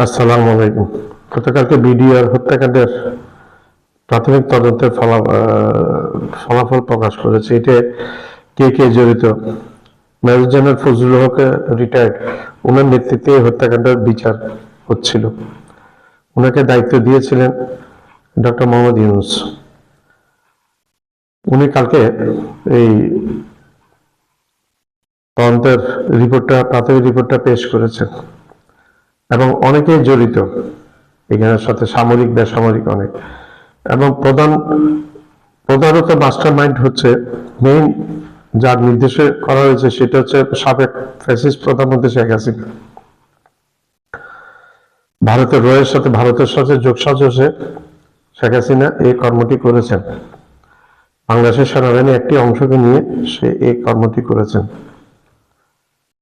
আসসালামু আলাইকুম। গতকালকে বিডিআর হত্যাকাণ্ডের প্রাথমিক তদন্তের ফলা- ফলাফল প্রকাশ করেছে। এতে কে কে জড়িত? Major general Fazlul Haque retired ওনার নেতৃত্বে হত্যাকাণ্ডের বিচার হচ্ছিল। ওনাকে দায়িত্ব দিয়েছিলেন ডক্টর মোহাম্মদ ইউনুস। উনি কালকে এই তদন্তের রিপোর্টটা প্রাথমিক রিপোর্টটা পেশ করেছেন। এবং অনেকেই জড়িত। এখানের সাথে সামরিক, বেসামরিক অনেক। এবং প্রধান, প্রধানত মাস্টার মাইন্ড হচ্ছে মেইন যার নির্দেশে করা হয়েছে সেটা হচ্ছে সাবেক ফ্যাসিস্ট প্রধানমন্ত্রী শেখ হাসিনা। ভারতের রয়ের সাথে ভারতের সাথে যোগসাজসে শেখ হাসিনা এই কর্মটি করেছেন। বাংলাদেশের সেনাবাহিনী একটি অংশকে নিয়ে সে এই কর্মটি করেছেন।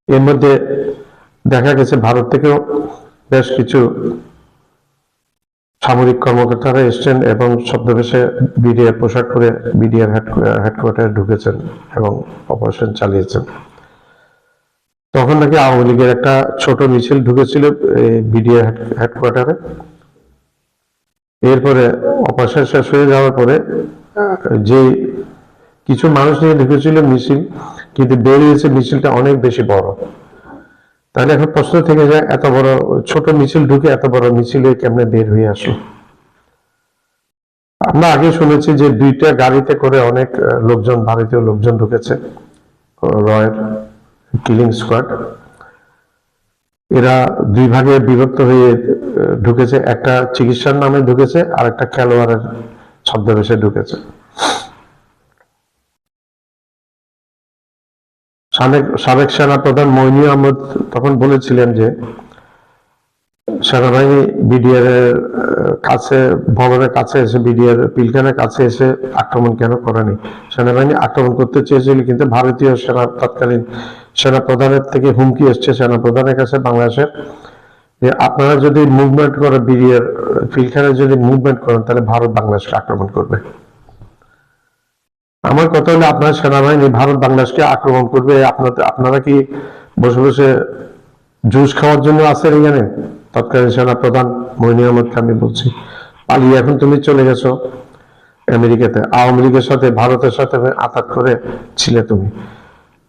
এর মধ্যে দেখা গেছে ভারত থেকেও বেশ কিছু সামরিক কর্মকর্তারা এসছেন এবং ছদ্মবেশে বিডিআর পোশাক পরে বিডিআর হেডকোয়ার্টারে ঢুকেছেন এবং অপারেশন চালিয়েছেন। তখন নাকি আওয়ামী লীগের একটা ছোট মিছিল ঢুকেছিল বিডিআর হেডকোয়ার্টারে এরপরে অপারেশন শেষ হয়ে যাওয়ার পরে যে কিছু মানুষ নিয়ে ঢুকেছিল মিছিল, কিন্তু বেরিয়েছে মিছিলটা অনেক বেশি বড়। তাহলে এখন প্রশ্ন থেকে যায়, এত বড় ছোট মিছিল ঢুকে এত বড় মিছিলে কেমনে বের হয়ে আসলো? আমরা আগে শুনেছি যে দুইটা গাড়িতে করে অনেক লোকজন, ভারতীয় লোকজন ঢুকেছে, রয়ের কিলিং স্কোয়াড। এরা দুই ভাগে বিভক্ত হয়ে ঢুকেছে। একটা চিকিৎসার নামে ঢুকেছে আর একটা খেলোয়াড়ের ছদ্মবেশে ঢুকেছে। সাবেক সাবেক সেনা প্রধান মইনি আহমদ তখন বলেছিলেন যে সেনাবাহিনী বিডিআর এর কাছে, ভবনের কাছে এসে, বিডিআর পিলখানের কাছে এসে আক্রমণ কেন করেনি? সেনাবাহিনী আক্রমণ করতে চেয়েছিল, কিন্তু ভারতীয় সেনা, তৎকালীন সেনা প্রধানের থেকে হুমকি এসছে সেনা প্রধানের কাছে বাংলাদেশের। যে আপনারা যদি মুভমেন্ট করে বিডিআর পিলখানে যদি মুভমেন্ট করেন, তাহলে ভারত বাংলাদেশকে আক্রমণ করবে। আমার কথা হলো আপনার সেনাবাহিনী ভারত বাংলাদেশকে আক্রমণ করবে। আপনাদের আপনারা কি বসে বসে জুস খাওয়ার জন্য আছেন এখানে? তৎকালীন সেনা প্রধান মইনি আহমদকে আমি বলছি, পালিয়ে এখন তুমি চলে গেছো আমেরিকাতে। আওয়ামী লীগের সাথে, ভারতের সাথে আঘাত করে ছিলে তুমি।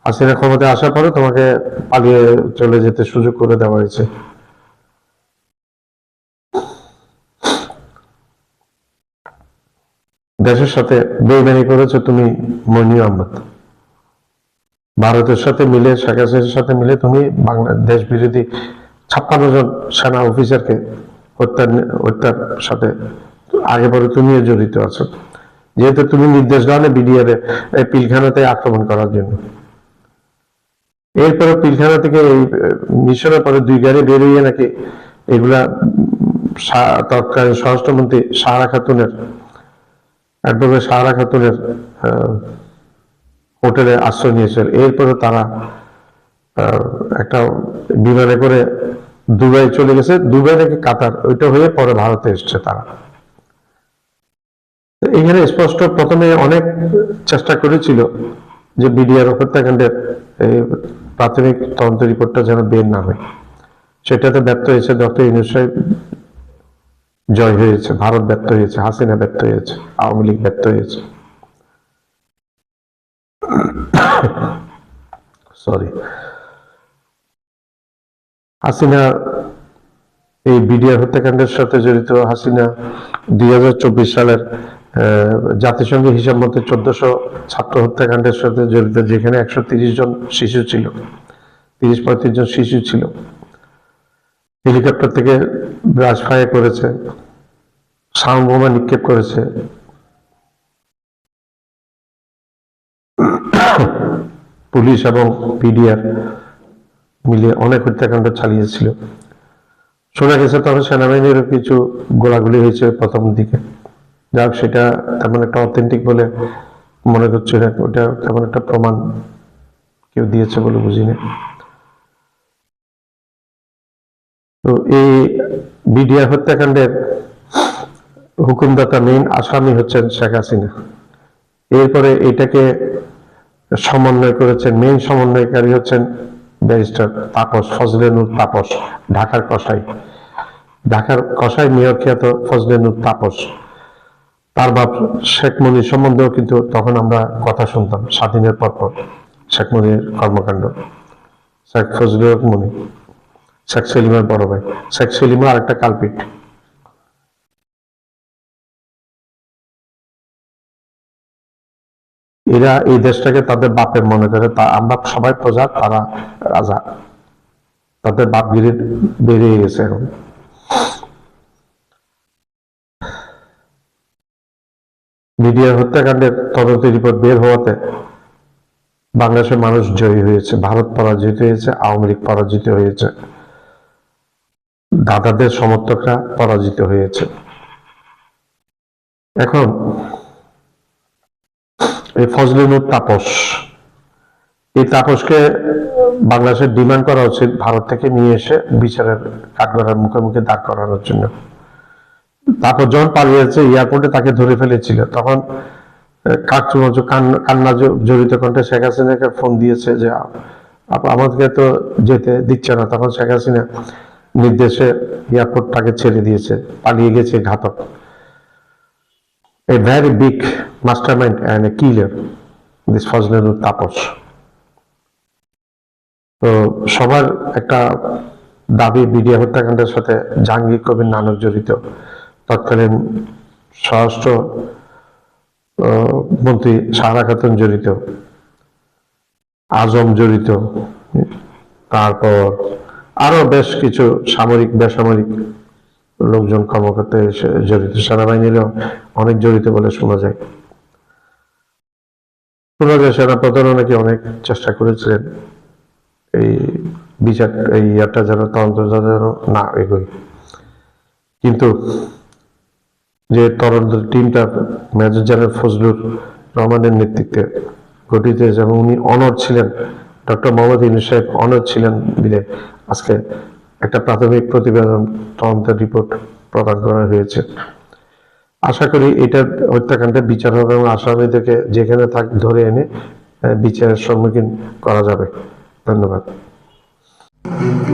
হাসিনা ক্ষমতায় আসার পরে তোমাকে পালিয়ে চলে যেতে সুযোগ করে দেওয়া হয়েছে। দেশের সাথে বেইমানি করেছ তুমি মইনি আহমদ। ভারতের সাথে মিলে শেখ হাসিনার সাথে মিলে তুমি বাংলাদেশ বিরোধী ছাপ্পান্ন জন সেনা অফিসারকে হত্যার হত্যার সাথে আগে পরে তুমিও জড়িত আছো। যেহেতু তুমি নির্দেশ দাও না বিডিআর পিলখানাতে আক্রমণ করার জন্য। এরপরে পিলখানা থেকে এই মিশনের পরে দুই গাড়ি বেরিয়ে নাকি এগুলা তৎকালীন স্বরাষ্ট্রমন্ত্রী সাহারা খাতুনের অ্যাডভোকেট সাহারা খাতুনের হোটেলে আশ্রয় নিয়েছিল। এরপরে তারা একটা বিমানে করে দুবাই চলে গেছে। দুবাই থেকে কাতার, ওইটা হয়ে পরে ভারতে এসছে তারা। এখানে স্পষ্ট প্রথমে অনেক চেষ্টা করেছিল যে বিডিআর হত্যাকাণ্ডের প্রাথমিক তদন্ত রিপোর্টটা যেন বের না হয়। সেটাতে ব্যর্থ হয়েছে ডক্টর ইউনুস সাহেব। জয় হয়েছে, ভারত ব্যর্থ হয়েছে, হাসিনা ব্যর্থ হয়েছে, আওয়ামী লীগ ব্যর্থ হয়েছে। সরি হাসিনা, এই বিডিআর হত্যাকাণ্ডের সাথে জড়িত হাসিনা দুই হাজার চব্বিশ সালের জাতিসংঘের হিসাব মতে চোদ্দশো ছাত্র হত্যাকাণ্ডের সাথে জড়িত যেখানে একশো জন শিশু ছিল, তিরিশ পঁয়ত্রিশ জন শিশু ছিল। হেলিকপ্টার থেকে ব্রাশ ফায়ার করেছে সাউন্ড বোমা নিক্ষেপ করেছে। পুলিশ এবং পিডিআর মিলে অনেক হত্যাকাণ্ড চালিয়েছিল। শোনা গেছে তখন সেনাবাহিনীরও কিছু গোলাগুলি হয়েছে প্রথম দিকে। যাক সেটা তেমন একটা অথেন্টিক বলে মনে করছে ওটা তেমন একটা প্রমাণ কেউ দিয়েছে বলে বুঝিনি। তো এই বিডিআর হত্যাকাণ্ডের হুকুমদাতা মেইন আসামি হচ্ছেন শেখ হাসিনা। এরপরে এটাকে সমন্বয় করেছেন, মেইন সমন্বয়কারী হচ্ছেন ব্যারিস্টার তাপস ফজলে নূর তাপস, ঢাকার কসাই। ঢাকার কষাই মেয়র খ্যাত ফজলেনুর তাপস। তার বাপ শেখ মনির সম্বন্ধেও কিন্তু তখন আমরা কথা শুনতাম, স্বাধীনের পর পর শেখ মনির কর্মকাণ্ড। শেখ ফজলুল হক মনি শেখ বড় ভাই। শেখ সেলিমও আরেকটা কালপিট। এরা এই দেশটাকে তাদের বাপের মনে করে। তা আমরা সবাই প্রজা, তারা রাজা। তাদের বাপগিরি বেরিয়ে গেছে এখন। মিডিয়ার হত্যাকাণ্ডের তদন্ত রিপোর্ট বের হওয়াতে বাংলাদেশের মানুষ জয়ী হয়েছে। ভারত পরাজিত হয়েছে, আওয়ামী লীগ পরাজিত হয়েছে। দাদাদের সমর্থকরা পরাজিত হয়েছে। এখন এই ফজলিনুর তাপস। এই তাপসকে বাংলাদেশের ডিমান্ড করা উচিত ভারত থেকে নিয়ে এসে বিচারের কাঠগড়ার মুখে মুখে দাঁড় করানোর জন্য। তারপর যখন পালিয়েছে এয়ারপোর্টে তাকে ধরে ফেলেছিল, তখন কাকচুমচ কান্না জড়িত কণ্ঠে শেখ হাসিনাকে ফোন দিয়েছে যে আমাদেরকে তো যেতে দিচ্ছে না। তখন শেখ হাসিনা নির্দেশে এয়ারপোর্টটাকে ছেড়ে দিয়েছে, পালিয়ে গেছে ঘাতক। A very big mastermind and a killer this Fazlenoor Taposh তো সবার একটা দাবি বিডিয়া হত্যাকাণ্ডের সাথে জাহাঙ্গীর কবির নানক জড়িত। তৎকালীন স্বরাষ্ট্র মন্ত্রী সারা খাতুন জড়িত, আজম জড়িত, তারপর আরও বেশ কিছু সামরিক, বেসামরিক লোকজন কর্মকর্তা এসে জড়িত। সেনাবাহিনীরও অনেক জড়িত বলে শোনা যায়। শোনা যায় সেনাপ্রধানও নাকি অনেক চেষ্টা করেছিলেন এই বিচার, এই ইয়ারটা যেন, তদন্ত যেন না এগোয়। কিন্তু যে তদন্ত টিমটা মেজর জেনারেল ফজলুর রহমানের নেতৃত্বে গঠিত হয়েছে এবং উনি অনর ছিলেন ডক্টর মোহাম্মদ ইউনুস সাহেব অনর ছিলেন মিলে আজকে একটা প্রাথমিক প্রতিবেদন তদন্তের রিপোর্ট প্রদান করা হয়েছে। আশা করি এটা হত্যাকাণ্ডের বিচার হবে এবং আসামিদেরকে যেখানে থাক ধরে এনে বিচারের সম্মুখীন করা যাবে। ধন্যবাদ।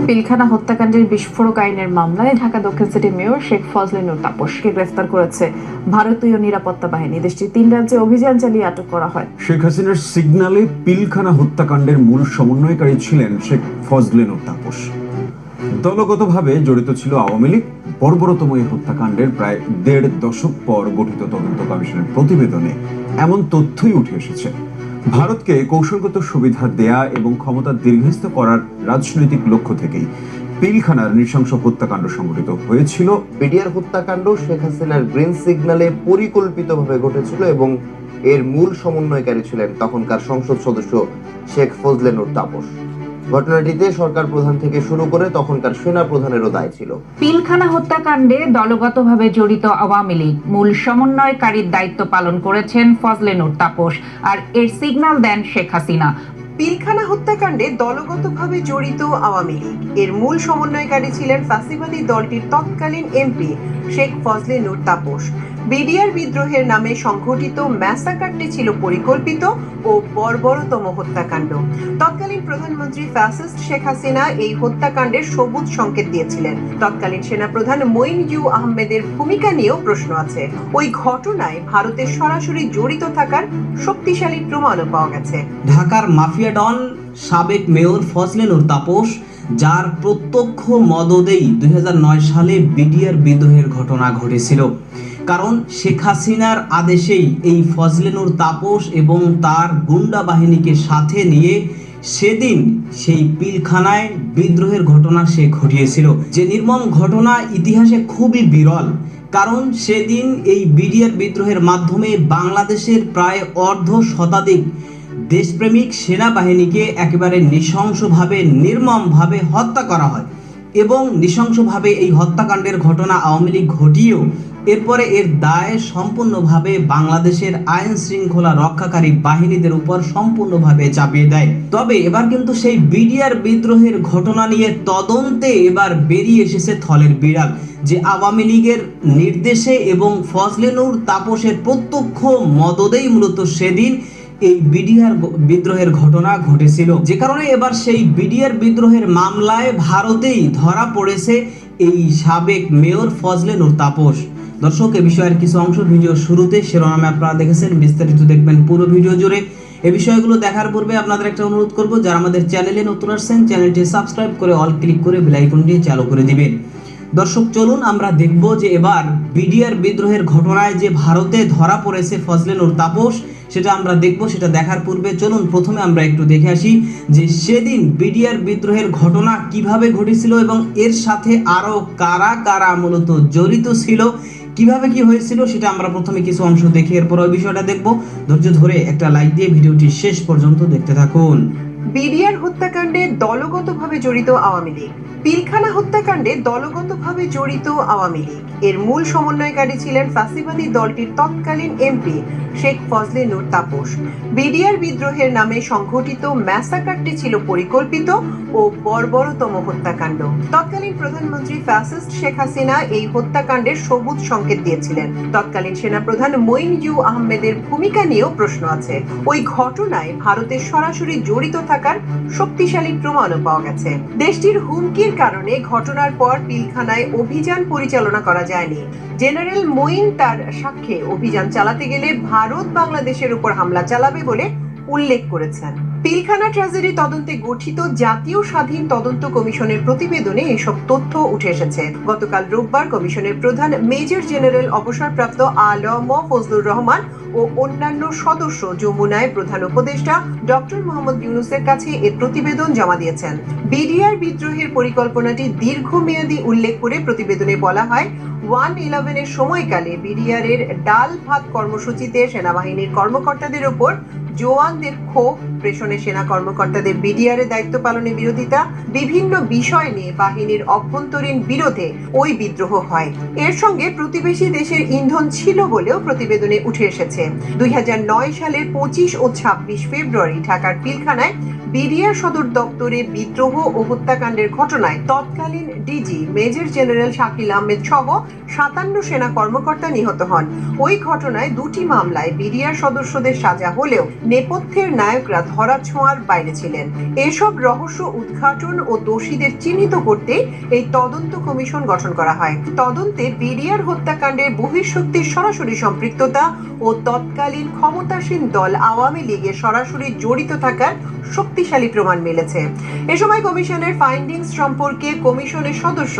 পিলখানা হত্যাকাণ্ডের বিস্ফোরক আইনের মামলায় ঢাকা দক্ষিণ সিটি মেয়র শেখ ফজলিনুর তাপসকে গ্রেফতার করেছে ভারতীয় নিরাপত্তা বাহিনী। দেশটির তিন রাজ্যে অভিযান চালিয়ে আটক করা হয়। শেখ হাসিনার সিগনালে পিলখানা হত্যাকাণ্ডের মূল সমন্বয়কারী ছিলেন শেখ ফজলেনুর তাপস। দলগতভাবে জড়িত ছিল আওয়ামী লীগ। বর্বরতম এই হত্যাকাণ্ডের প্রায় দেড় দশক পর গঠিত তদন্ত কমিশনের প্রতিবেদনে এমন তথ্যই উঠে এসেছে। ভারতকে কৌশলগত সুবিধা দেয়া এবং ক্ষমতা দীর্ঘস্থ করার রাজনৈতিক লক্ষ্য থেকেই পিলখানার নৃশংস হত্যাকাণ্ড সংঘটিত হয়েছিল। বিডিআর হত্যাকাণ্ড শেখ হাসিনার গ্রিন সিগন্যালে পরিকল্পিতভাবে ঘটেছিল এবং এর মূল সমন্বয়কারী ছিলেন তখনকার সংসদ সদস্য শেখ ফজলেনুর তাপস। ঘটনাটিতে সরকার প্রধান থেকে শুরু করে তখনকার সেনা প্রধানেরও দায় ছিল। পিলখানা হত্যাকাণ্ডে দলগতভাবে জড়িত আওয়ামী লীগ মূল সমন্বয়কারীর দায়িত্ব পালন করেছেন ফজলেনুর তাপস আর এর সিগন্যাল দেন শেখ হাসিনা। পিলখানা হত্যাকাণ্ডে দলগতভাবে জড়িত আওয়ামী লীগ। এর মূল সমন্বয়কারী ছিলেন ফ্যাসিবাদী দলটির তৎকালীন এমপি শেখ ফজলে নূর তাপস। বিডিআর বিদ্রোহের নামে সংঘটিত ম্যাসাকারটি ছিল পরিকল্পিত ও বর্বরতম হত্যাকাণ্ড। তৎকালীন প্রধানমন্ত্রী ফ্যাসিস্ট শেখ হাসিনা এই হত্যাকাণ্ডের সবুজ সংকেত দিয়েছিলেন। তৎকালীন সেনাপ্রধান মঈন ইউ আহমেদের ভূমিকা নিয়েও প্রশ্ন আছে। ওই ঘটনায় ভারতের সরাসরি জড়িত থাকার শক্তিশালী প্রমাণও পাওয়া গেছে। ঢাকার মাফিয়া ডন সাবেক মেয়র ফজলেনুর তাপস, যার প্রত্যক্ষ মদদেই দুই হাজার নয় সালে বিডিআর বিদ্রোহের ঘটনা ঘটেছিল। কারণ শেখ হাসিনার আদেশেই এই ফজলেনুর তাপস এবং তার গুন্ডা বাহিনীকে সাথে নিয়ে সেদিন সেই পিলখানায় বিদ্রোহের ঘটনা সে ঘটিয়েছিল। যে নির্মম ঘটনা ইতিহাসে খুবই বিরল, কারণ সেদিন এই বিডিআর বিদ্রোহের মাধ্যমে বাংলাদেশের প্রায় অর্ধ শতাধিক দেশপ্রেমিক সেনাবাহিনীকে একেবারে নৃশংসভাবে, নির্মমভাবে হত্যা করা হয় এবং নৃশংসভাবে এই হত্যাকাণ্ডের ঘটনা আওয়ামী লীগ ঘটিয়েও এরপরে এর দায় সম্পূর্ণভাবে বাংলাদেশের আইন শৃঙ্খলা রক্ষাকারী বাহিনীদের উপর সম্পূর্ণভাবে চাপিয়ে দেয়। তবে এবার কিন্তু সেই বিডিআর বিদ্রোহের ঘটনা নিয়ে তদন্তে এবার বেরিয়ে এসেছে থলের বিড়াল, যে আওয়ামী লীগের নির্দেশে এবং ফজলেনুর তাপসের প্রত্যক্ষ মদদেই মূলত সেদিন এই বিডিআর বিদ্রোহের ঘটনা ঘটেছিল। যে কারণে এবার সেই বিডিআর বিদ্রোহের মামলায় ভারতেই ধরা পড়েছে এই সাবেক মেয়র ফজলে নূর তাপস। দর্শক, এ বিষয়ের কিছু অংশ ভিডিও শুরুতে শিরোনামে আপনারা দেখেছেন। বিস্তারিত দেখবেন পুরো ভিডিও জুড়ে। এই বিষয়গুলো দেখার পূর্বে আপনাদের একটা অনুরোধ করব, যারা আমাদের চ্যানেলে নতুন আসছেন, চ্যানেলটি সাবস্ক্রাইব করে অল ক্লিক করে বেল আইকনটি চালু করে দিবেন। দর্শক, চলুন আমরা দেখব যে এবার বিডিআর বিদ্রোহের ঘটনায় যে ভারতে ধরা পড়েছে ফজলে নূর তাপস, সেটা আমরা দেখব, সেটা দেখার পূর্বে। চলুন, প্রথমে আমরা একটু দেখে আসি যে সেদিন বিডিআর বিদ্রোহের ঘটনা কীভাবে ঘটেছিল এবং এর সাথে আরও কারা কারা মূলত জড়িত ছিল কীভাবে কি হয়েছিল সেটা আমরা প্রথমে কিছু অংশ দেখে এরপর ওই বিষয়টা দেখব। ধৈর্য ধরে একটা লাইক দিয়ে ভিডিওটি শেষ পর্যন্ত দেখতে থাকুন। বিডিআর হত্যাকাণ্ডে দলগতভাবে জড়িত আওয়ামী লীগ। পিলখানা হত্যাকাণ্ডে দলগতভাবে জড়িত আওয়ামী লীগ। এর মূল সমন্বয়কারী ছিলেন ফাঁসিবাদী দলটির তৎকালীন এমপি শেখ ফজলে নূর তাপস। বিডিআর বিদ্রোহের নামে সংঘটিত ম্যাসাকারটি ছিল পরিকল্পিত ও বর্বরতম হত্যাকাণ্ড। তৎকালীন প্রধানমন্ত্রী ফ্যাসিস্ট শেখ হাসিনা এই হত্যাকাণ্ডের সবুজ সংকেত দিয়েছিলেন। তৎকালীন সেনাপ্রধান মঈন ইউ আহমেদের ভূমিকা নিয়েও প্রশ্ন আছে। ওই ঘটনায় ভারতের সরাসরি জড়িত থাকার শক্তিশালী প্রমাণও পাওয়া গেছে। দেশটির হুমকির কারণে ঘটনার পর পিলখানায় অভিযান পরিচালনা করা যায়নি। জেনারেল মঈন তার সাক্ষ্যে অভিযান চালাতে গেলে ভারত বাংলাদেশের উপর হামলা চালাবে বলে উল্লেখ করেছেন। পিলখানা ট্র্যাজেডি তদন্তে গঠিত জাতীয় স্বাধীন তদন্ত কমিশনের প্রতিবেদনে এসব তথ্য উঠে এসেছে। গতকাল রোববার কমিশনের প্রধান মেজর জেনারেল অবসরপ্রাপ্ত আলম ফজলুর রহমান ও অন্যান্য সদস্য যমুনায় প্রধান উপদেষ্টা ডক্টর মোহাম্মদ ইউনুসের কাছে এর প্রতিবেদন জমা দিয়েছেন। বিডিআর বিদ্রোহের পরিকল্পনাটি দীর্ঘমেয়াদী উল্লেখ করে প্রতিবেদনে বলা হয়, ওয়ান ইলেভেনের সময়কালে বিডিআর এর ডাল ভাত কর্মসূচিতে সেনাবাহিনীর কর্মকর্তাদের ওপর জওয়ানদের ক্ষোভ, প্রেষণে সেনা কর্মকর্তাদের বিডিআর এর দায়িত্ব পালনে বিরোধিতা, বিভিন্ন বিষয় নিয়ে বাহিনীর অভ্যন্তরীণ বিরোধে ওই বিদ্রোহ হয়। এর সঙ্গে প্রতিবেশী দেশের ইন্ধন ছিল বলেও প্রতিবেদনে উঠে এসেছে। দুই হাজার নয় সালের পঁচিশ ও ছাব্বিশ ফেব্রুয়ারি ঢাকার পিলখানায় বিডিআর সদর দপ্তরে বিদ্রোহ ও হত্যাকাণ্ডের ঘটনায় তৎকালীন DG major general Shakil Ahmed সহ সাতান্ন সেনা কর্মকর্তা নিহত হন। ওই ঘটনায় দুটি মামলায় বিডিআর সদস্যদের সাজা হলেও নেপথ্যের নায়করা ধরা ছোঁয়ার বাইরে ছিলেন। এসব রহস্য উদ্ঘাটন ও দোষীদের চিহ্নিত করতে এই তদন্ত কমিশন গঠন করা হয়। তদন্তে বিডিআর হত্যাকাণ্ডের বহিঃশক্তির সরাসরি সম্পৃক্ততা ও তৎকালীন ক্ষমতাসীন দল আওয়ামী লীগের সরাসরি জড়িত থাকার শক্তিশালী প্রমাণ মিলেছে। এ সময় কমিশনের ফাইন্ডিংস সম্পর্কে কমিশনের সদস্য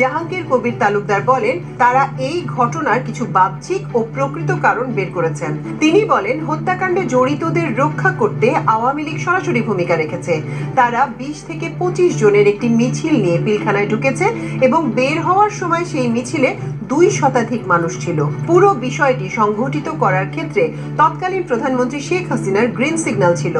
জাহাঙ্গীর কবির তালুকদার বলেন, তারা এই ঘটনার কিছু বাহ্যিক ও প্রকৃত কারণ বের করেছেন। তিনি বলেন, হত্যাকাণ্ডে জড়িতদের রক্ষা করতে আওয়ামী লীগ সরাসরি ভূমিকা রেখেছে। তারা বিশ থেকে পঁচিশ জনের একটি মিছিল নিয়ে পিলখানায় ঢুকেছে এবং বের হওয়ার সময় সেই মিছিলে দুই শতাধিক মানুষ ছিল। পুরো বিষয়টি সংঘটিত করার ক্ষেত্রে তৎকালীন প্রধানমন্ত্রী শেখ হাসিনার গ্রিন সিগন্যাল ছিল।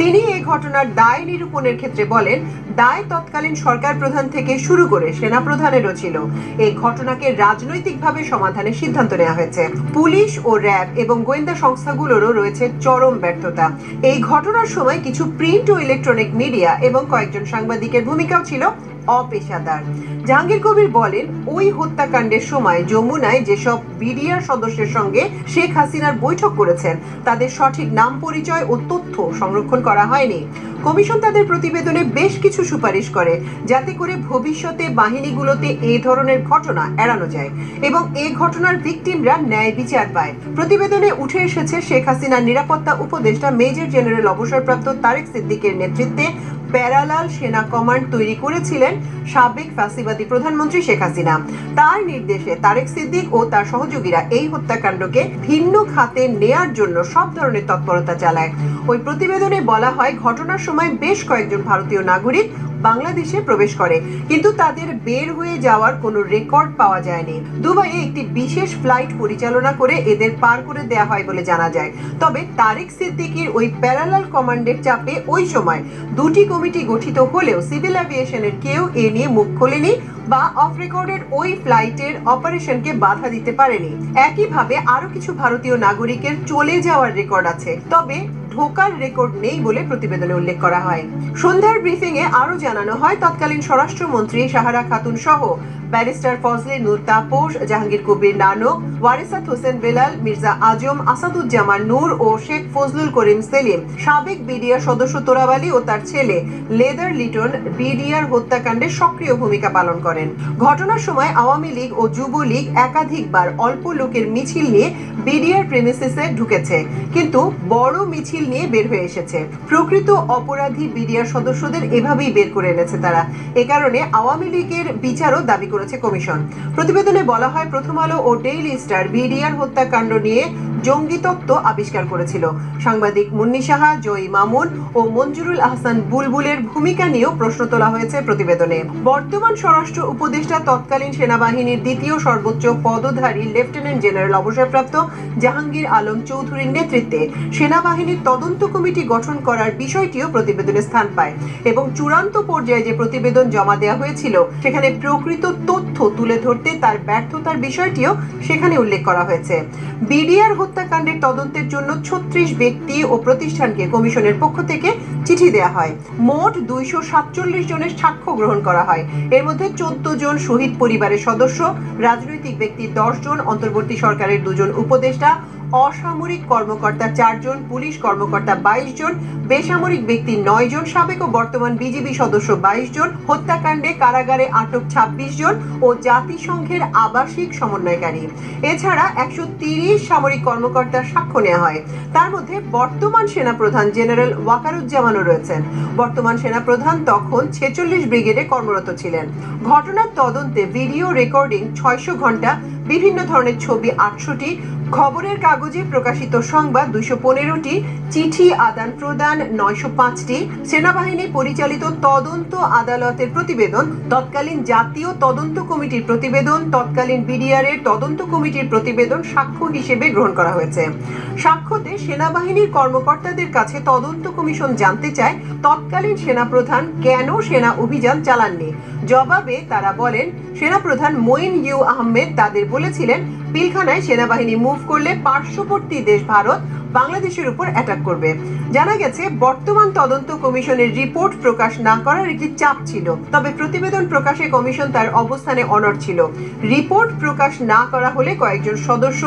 তিনি এই ঘটনার দায় নিরূপণের ক্ষেত্রে বলেন, দায় তৎকালীন সরকার প্রধান থেকে শুরু করে সেনা প্রধানেরও ছিল। এই ঘটনাকে রাজনৈতিকভাবে সমাধানের সিদ্ধান্ত নেওয়া হয়েছে। পুলিশ ও র্যাব এবং গোয়েন্দা সংস্থাগুলোরও রয়েছে চরম ব্যর্থতা। এই ঘটনার সময় কিছু প্রিন্ট ও ইলেকট্রনিক মিডিয়া এবং কয়েকজন সাংবাদিকের ভূমিকাও ছিল। অপেশাদার। জাহাঙ্গীর কবির বলেন, ওই হত্যাকাণ্ডের সময় যমুনায় যেসব বিডিআর সদস্যের সঙ্গে শেখ হাসিনার বৈঠক করেছেন, তাদের সঠিক নাম পরিচয় ও তথ্য সংরক্ষণ করা হয়নি। কমিশন তাদের প্রতিবেদনে বেশ কিছু সুপারিশ করে, যাতে করে ভবিষ্যতে বাহিনীগুলোতে এই ধরনের ঘটনা এড়ানো যায় এবং এই ঘটনার ভিকটিমরা ন্যায় বিচার পায়। প্রতিবেদনে উঠে এসেছে, শেখ হাসিনার নিরাপত্তা উপদেষ্টা মেজর জেনারেল অবসরপ্রাপ্ত তারেক সিদ্দিকের নেতৃত্বে প্যারালাল সেনা কমান্ড তৈরি করেছিলেন সাবেক ফ্যাসিবাদী প্রধানমন্ত্রী শেখ হাসিনা। তার নির্দেশে তারেক সিদ্দিক ও তার সহযোগীরা এই হত্যাকাণ্ডকে ভিন্ন খাতে নেয়ার জন্য সব ধরনের তৎপরতা চালায়। ওই প্রতিবেদনে বলা হয়, ঘটনার সময় বেশ কয়েকজন ভারতীয় নাগরিক বাংলাদেশে প্রবেশ করে। কিন্তু তাদের বের হয়ে যাওয়ার কোনো রেকর্ড পাওয়া যায়নি। দুবাইয়ে একটি বিশেষ ফ্লাইট পরিচালনা করে এদের পার করে দেয়া হয় বলে জানা যায়। তবে তারেক সিদ্দিকির ওই প্যারালাল কমান্ডের চাপে ওই সময় দুটি কমিটি গঠিত হলেও সিভিল অ্যাভিয়েশনের কেউ এ নিয়ে মুখ খোলেনি বা অফ রেকর্ডের ওই ফ্লাইটের অপারেশনকে বাধা দিতে পারেনি। একইভাবে আরও কিছু ভারতীয় নাগরিকের চলে যাওয়ার রেকর্ড আছে। তবে ঢোকার রেকর্ড নেই বলে প্রতিবেদনে উল্লেখ করা হয়। সন্ধ্যার ব্রিফিং এ আরও জানানো হয়, তৎকালীন স্বরাষ্ট্রমন্ত্রী সাহারা খাতুন সহ ব্যারিস্টার ফজলে নূর তাপস, জাহাঙ্গীর কবির নানক, ওয়ারিসাত হোসেন বেলাল, মির্জা আজম, আসাদুজ্জামান নূর ও শেখ ফজলুল করিম সেলিম, সাবেক বিডিআর সদস্য তোরাবালি ও তার ছেলে লেদার লিটন বিডিআর হত্যাকাণ্ডে সক্রিয় ভূমিকা পালন করেন। ঘটনার সময় আওয়ামী লীগ ও যুবলীগ একাধিকবার অল্প লোকের মিছিল নিয়ে বিডিআর প্রেমিসিসে ঢুকেছে। কিন্তু বড় মিছিল নিয়ে বের হয়ে এসেছে। প্রকৃত অপরাধী বিডিআর সদস্যদের এভাবেই বের করে এনেছে তারা। এ কারণে আওয়ামী লীগের বিচারও দাবি করেছে কমিশন। প্রতিবেদনে বলা হয়, প্রথম আলো ও ডেইলি স্টার বিডিআর হত্যাকাণ্ড নিয়ে জঙ্গি তত্ত্ব আবিষ্কার করেছিল। সাংবাদিক মুন্নি সাহা, জয়ী মামুন ও মঞ্জুরুল আহসান বুলবুলের ভূমিকা নিয়েও প্রশ্ন তোলা হয়েছে প্রতিবেদনে। বর্তমান স্বরাষ্ট্র উপদেষ্টা তৎকালীন সেনাবাহিনীর দ্বিতীয় সর্বোচ্চ পদধারী লেফটেন্যান্ট জেনারেল অবসরপ্রাপ্ত জাহাঙ্গীর আলম চৌধুরীর নেতৃত্বে সেনাবাহিনীর তদন্ত কমিটি গঠন করার বিষয়টিও প্রতিবেদনে স্থান পায় এবং চূড়ান্ত পর্যায়ে যে প্রতিবেদন জমা দেওয়া হয়েছিল, সেখানে প্রকৃত তথ্য তুলে ধরতে তার ব্যর্থতার বিষয়টিও সেখানে উল্লেখ করা হয়েছে। বিডিআর হত্যাকাণ্ডের তদন্তের জন্য ছত্রিশ ব্যক্তি ও প্রতিষ্ঠানকে কমিশনের পক্ষ থেকে চিঠি দেয়া হয়। মোট দুইশো সাতচল্লিশ জনের সাক্ষ্য গ্রহণ করা হয়। এর মধ্যে চোদ্দ জন শহীদ পরিবারের সদস্য, রাজনৈতিক ব্যক্তি দশ জন, অন্তর্বর্তী সরকারের দুজন উপদেষ্টা অসামরিক কর্মকর্তা চারজন, পুলিশ কর্মকর্তা বাইশ জন, বেসামরিক ব্যক্তি নয় জন, সাবেক ও বর্তমান বিজিবি সদস্য বাইশ জন, হত্যাকাণ্ডে কারাগারে আটক ছাব্বিশ জন ও জাতিসংঘের আবাসিক সমন্বয়কারী। এছাড়া একশো তিরিশ সামরিক কর্মকর্তার সাক্ষ্য নেওয়া হয়। তার মধ্যে বর্তমান সেনাপ্রধান জেনারেল ওয়াকারুজ্জামানও রয়েছেন। বর্তমান সেনাপ্রধান তখন ছেচল্লিশ ব্রিগেডে কর্মরত ছিলেন। ঘটনার তদন্তে ভিডিও রেকর্ডিং ছয়শো ঘণ্টা, বিভিন্ন ধরনের ছবি আটশোটি খবরের কাগজে প্রকাশিত সংবাদ দুইশো পনেরোটি, চিঠি আদান প্রদান নয়শো পাঁচটি, সেনাবাহিনী পরিচালিত তদন্ত আদালতের প্রতিবেদন, তৎকালীন জাতীয় তদন্ত কমিটির প্রতিবেদন, তৎকালীন বিডিআর এর তদন্ত কমিটির প্রতিবেদন সাক্ষ্য হিসেবে গ্রহণ করা হয়েছে। সাক্ষ্যতে সেনাবাহিনীর কর্মকর্তাদের কাছে তদন্ত কমিশন জানতে চায়, তৎকালীন সেনাপ্রধান কেন সেনা অভিযান চালাননি? জবাবে তারা বলেন, সেনাপ্রধান মঈন ইউ আহমেদ তাদের বলেছিলেন, পিলখানায় সেনাবাহিনী মুভ করলে পার্শ্ববর্তী দেশ ভারত বাংলাদেশের উপর অ্যাটাক করবে। জানা গেছে, বর্তমান তদন্ত কমিশনের রিপোর্ট প্রকাশ না করার একটি চাপ ছিল, তবে প্রতিবেদন প্রকাশে কমিশন তার অবস্থানে অনড় ছিল। রিপোর্ট প্রকাশ না করা হলে কয়েকজন সদস্য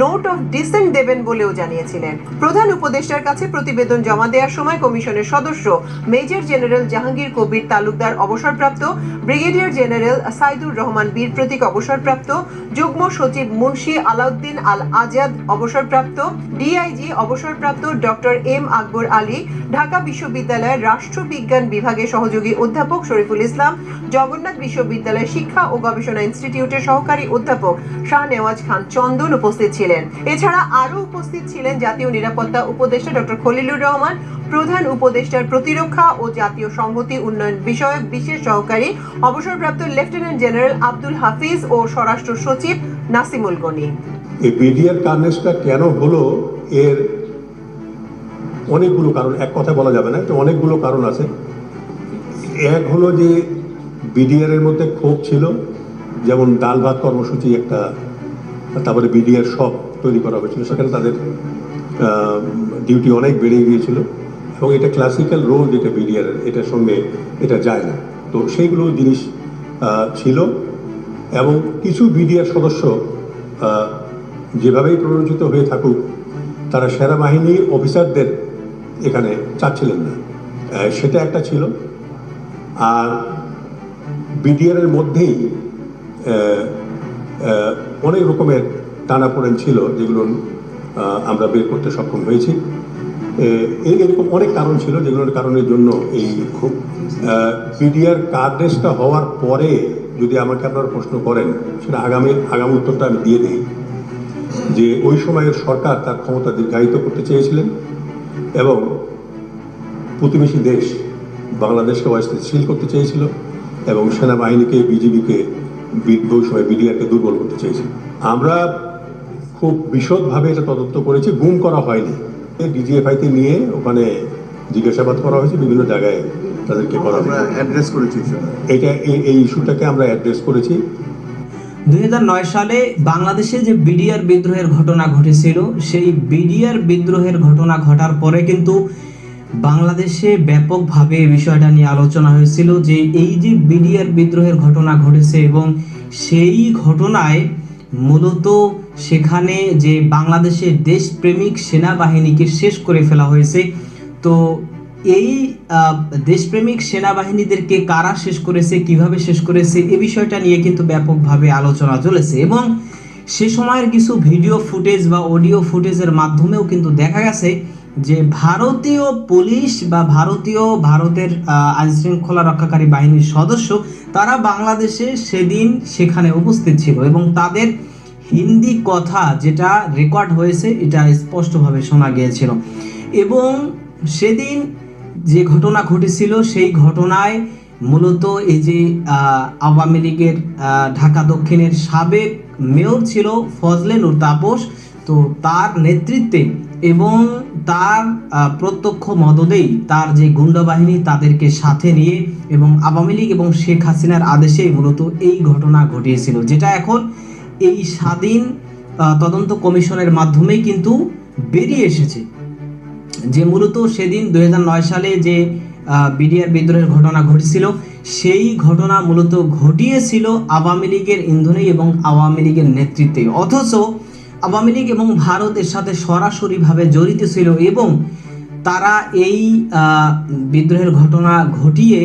নোট অফ ডিসেন্ট দেবেন বলেও জানিয়েছিলেন। প্রধান উপদেষ্টার কাছে প্রতিবেদন জমা দেওয়ার সময় কমিশনের সদস্য মেজর জেনারেল জাহাঙ্গীর কবির তালুকদার অবসরপ্রাপ্ত ব্রিগেডিয়ার জেনারেল সাইদুর রহমান বীর প্রতীক অবসরপ্রাপ্ত, যুগ্ম সচিব মুন্সি আলাউদ্দিন আল আজাদ অবসরপ্রাপ্ত ডিআইজি অবসরপ্রাপ্ত ডক্টর এম আকবর আলী, ঢাকা বিশ্ববিদ্যালয়ের রাষ্ট্রবিজ্ঞান বিভাগের সহযোগী অধ্যাপক শরীফুল ইসলাম, জগন্নাথ বিশ্ববিদ্যালয়ের শিক্ষা ও গবেষণা ইনস্টিটিউটের সহকারী অধ্যাপক শাহ নেওয়াজ খান চন্দন উপস্থিত ছিলেন। এছাড়া আরও উপস্থিত ছিলেন জাতীয় নিরাপত্তা উপদেষ্টা ডক্টর খলিলুর রহমান, প্রধান উপদেষ্টার প্রতিরক্ষা ও জাতীয় সংহতি উন্নয়ন বিষয়ক বিশেষ সহকারী, অবসরপ্রাপ্ত লেফটেন্যান্ট জেনারেল আব্দুল হাফিজ ও স্বরাষ্ট্র সচিব নাসিমুল গনি। এই বিডিআর কার্নেসটা কেন হলো? এর অনেকগুলো কারণ, এক কথা বলা যাবে না, তো অনেকগুলো কারণ আছে। এক হলো যে বিডিআর এর মধ্যে ক্ষোভ ছিল, যেমন ডাল ভাত কর্মসূচি একটা, তারপরে বিডিআর সব তৈরি করা হয়েছিল, সেখানে তাদের ডিউটি অনেক বেড়ে গিয়েছিল, এবং এটা ক্লাসিক্যাল রোল যেটা বিডিআর, এটার সঙ্গে এটা যায় না। তো সেইগুলো জিনিস ছিল, এবং কিছু বিডিআর সদস্য যেভাবেই প্ররোচিত হয়ে থাকুক, তারা সেনাবাহিনী অফিসারদের এখানে চাচ্ছিলেন না। সেটা একটা ছিল। আর বিডিআর এর মধ্যেই অনেক রকমের টানাপোড়েন ছিল, যেগুলো আমরা বের করতে সক্ষম হয়েছি। এরকম অনেক কারণ ছিল, যেগুলোর কারণের জন্য এই খুব পিডিআর কার্ডেসটা হওয়ার পরে যদি আমাকে আপনারা প্রশ্ন করেন, সেটা আগামী আগামী উত্তরটা আমি দিয়ে দিই। যে ওই সময়ের সরকার তার ক্ষমতা দীর্ঘায়িত করতে চেয়েছিলেন এবং প্রতিবেশী দেশ বাংলাদেশকে অস্থিতিশীল করতে চেয়েছিল এবং সেনাবাহিনীকে বিজিবিকে ওই সময় বিডিআরকে দুর্বল করতে চেয়েছিল। আমরা খুব বিশদভাবে এটা তদন্ত করেছি গুম করা হয়নি। ডিজিএফআইতে নিয়ে ওখানে জিজ্ঞাসাবাদ করা হয়েছে বিভিন্ন জায়গায় তাদেরকে করা অ্যাড্রেস করেছি এটা এই এই ইস্যুটাকে আমরা অ্যাড্রেস করেছি। দু হাজার নয় সালে বাংলাদেশে যে বিডিআর বিদ্রোহের ঘটনা ঘটেছিল, সেই বিডিআর বিদ্রোহের ঘটনা ঘটার পরে কিন্তু বাংলাদেশে ব্যাপকভাবে এই বিষয়টা নিয়ে আলোচনা হয়েছিল যে এই যে বিডিআর বিদ্রোহের ঘটনা ঘটেছে এবং সেই ঘটনায় মূলত সেখানে যে বাংলাদেশের দেশপ্রেমিক সেনাবাহিনীকে শেষ করে ফেলা হয়েছে, তো এই দেশপ্রেমিক সেনাবাহিনীদেরকে কারা শেষ করেছে, কীভাবে শেষ করেছে, এ বিষয়টা নিয়ে কিন্তু ব্যাপকভাবে আলোচনা চলেছে এবং সে সময়ের কিছু ভিডিও ফুটেজ বা অডিও ফুটেজের মাধ্যমেও কিন্তু দেখা গেছে যে ভারতীয় পুলিশ বা ভারতীয় ভারতের আইন শৃঙ্খলা রক্ষাকারী বাহিনীর সদস্য তারা বাংলাদেশে সেদিন সেখানে উপস্থিত ছিল এবং তাদের হিন্দি কথা যেটা রেকর্ড হয়েছে এটা স্পষ্টভাবে শোনা গিয়েছিল এবং সেদিন যে ঘটনা ঘটেছিল, সেই ঘটনায় মূলত এই যে আওয়ামী লীগের ঢাকা দক্ষিণের সাবেক মেয়র ছিল ফজলে নূর তাপস। তো তার নেতৃত্বে এবং তার প্রত্যক্ষ মদদেই তার যে গুন্ডা বাহিনী তাদেরকে সাথে নিয়ে এবং আওয়ামী লীগ এবং শেখ হাসিনার আদেশে মূলত এই ঘটনা ঘটিয়েছিল, যেটা এখন এই স্বাধীন তদন্ত কমিশনের মাধ্যমেই কিন্তু বেরিয়ে এসেছে। যে মূলত সেদিন দু হাজার নয় সালে যে বিডিআর বিদ্রোহের ঘটনা ঘটেছিল, সেই ঘটনা মূলত ঘটিয়েছিল আওয়ামী লীগের ইন্ধনে এবং আওয়ামী লীগের নেতৃত্বে। অথচ আওয়ামী লীগ এবং ভারত এর সাথে সরাসরিভাবে জড়িত ছিল এবং তারা এই বিদ্রোহের ঘটনা ঘটিয়ে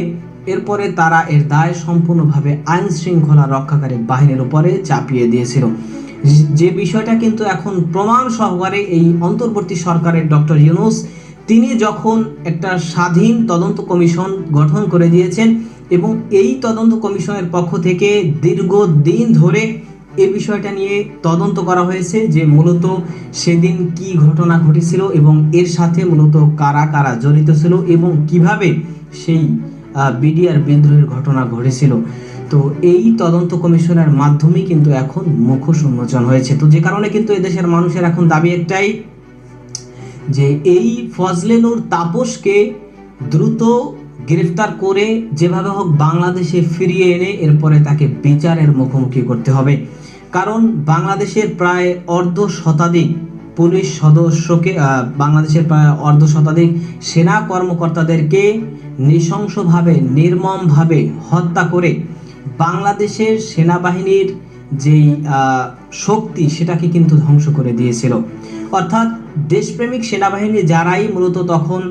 এরপরে তারা এর দায় সম্পূর্ণভাবে আইন শৃঙ্খলা রক্ষাকারী বাহিনীর উপরে চাপিয়ে দিয়েছিল। যে বিষয়টা কিন্তু এখন প্রমাণ সহকারে এই অন্তর্বর্তী সরকারের ডক্টর ইউনুস, তিনি যখন একটা স্বাধীন তদন্ত কমিশন গঠন করে দিয়েছেন এবং এই তদন্ত কমিশনের পক্ষ থেকে দীর্ঘদিন ধরে এই বিষয়টা নিয়ে তদন্ত করা হয়েছে যে মূলত সেদিন কি ঘটনা ঘটেছিল এবং এর সাথে মূলত কারা কারা জড়িত ছিল এবং কীভাবে সেই বিডিআর বিদ্রোহের ঘটনা ঘটেছিল। তো এই তদন্ত কমিশনের মাধ্যমেই কিন্তু এখন মুখোশ উন্মোচন হয়েছে। তো যে কারণে কিন্তু এদেশের মানুষের এখন দাবি একটাই যে এই ফজলে নূর তাপসকে দ্রুত গ্রেফতার করে যেভাবে হোক বাংলাদেশে ফিরিয়ে এনে এরপরে তাকে বিচারের মুখোমুখি করতে হবে। কারণ বাংলাদেশের প্রায় অর্ধ শতাধিক পুলিশ সদস্যকে বাংলাদেশের প্রায় অর্ধ শতাধিক সেনা কর্মকর্তাদেরকে নৃশংসভাবে, নির্মমভাবে হত্যা করে বাংলাদেশের সেনাবাহিনীর যেই শক্তি সেটাকে কিন্তু ধ্বংস করে দিয়েছিল। অর্থাৎ দেশপ্রেমিক সেনাবাহিনী যারাই মূলত তখন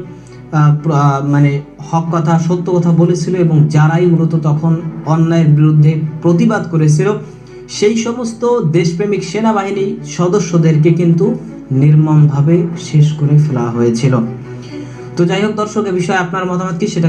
মানে হক কথা, সত্য কথা বলেছিল এবং যারাই মূলত তখন অন্যায়ের বিরুদ্ধে প্রতিবাদ করেছিল, সেই সমস্ত দেশপ্রেমিক সেনাবাহিনী সদস্যদেরকে কিন্তু নির্মমভাবে শেষ করে ফেলা হয়েছিল। তো যাই হোক দর্শক, এ বিষয়ে আপনার মতামত কি? সেটা